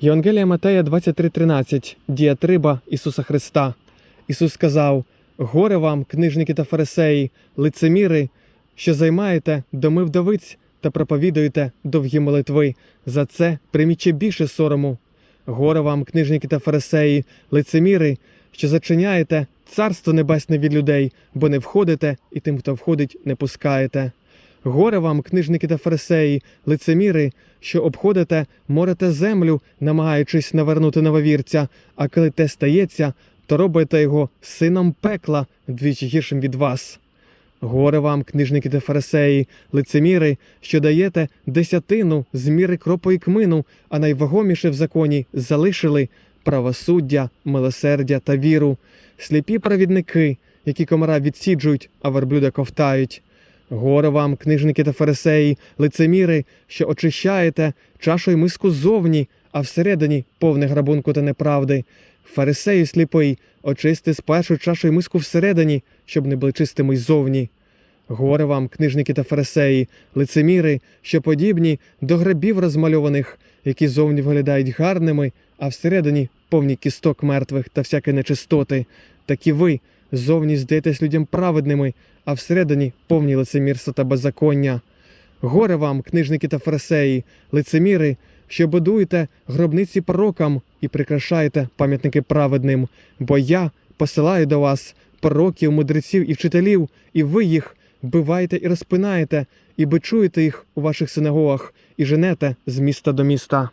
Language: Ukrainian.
Євангелія Матея 23.13. Діатриба Ісуса Христа. Ісус сказав: Горе вам, книжники та фарисеї, лицеміри, що займаєте доми вдовиць та проповідуєте довгі молитви. За це прийміть ще більше сорому. Горе вам, книжники та фарисеї, лицеміри, що зачиняєте царство небесне від людей, бо не входите, і тим, хто входить, не пускаєте. Горе вам, книжники та фарисеї, лицеміри, що обходите, морете землю, намагаючись навернути нововірця, а коли те стається, то робите його сином пекла, двічі гіршим від вас. Горе вам, книжники та фарисеї, лицеміри, що даєте десятину з міри кропу і кмину, а найвагоміше в законі залишили правосуддя, милосердя та віру, сліпі провідники, які комара відсіджують, а верблюда ковтають. Горе вам, книжники та фарисеї, лицеміри, що очищаєте чашу й миску ззовні, а всередині повне грабунку та неправди. Фарисею сліпий, очисти спершу чашу й миску всередині, щоб не були чистими й зовні. Горе вам, книжники та фарисеї, лицеміри, що подібні до грабів розмальованих, які зовні виглядають гарними, а всередині повні кісток мертвих та всякі нечистоти. Такі ви зовні здаєтесь людям праведними, а всередині повні лицемірства та беззаконня. Горе вам, книжники та фарисеї, лицеміри, що будуєте гробниці пророкам і прикрашаєте пам'ятники праведним, бо я посилаю до вас пророків, мудреців і вчителів, і ви їх биваєте і розпинаєте, і бичуєте їх у ваших синагогах, і женете з міста до міста.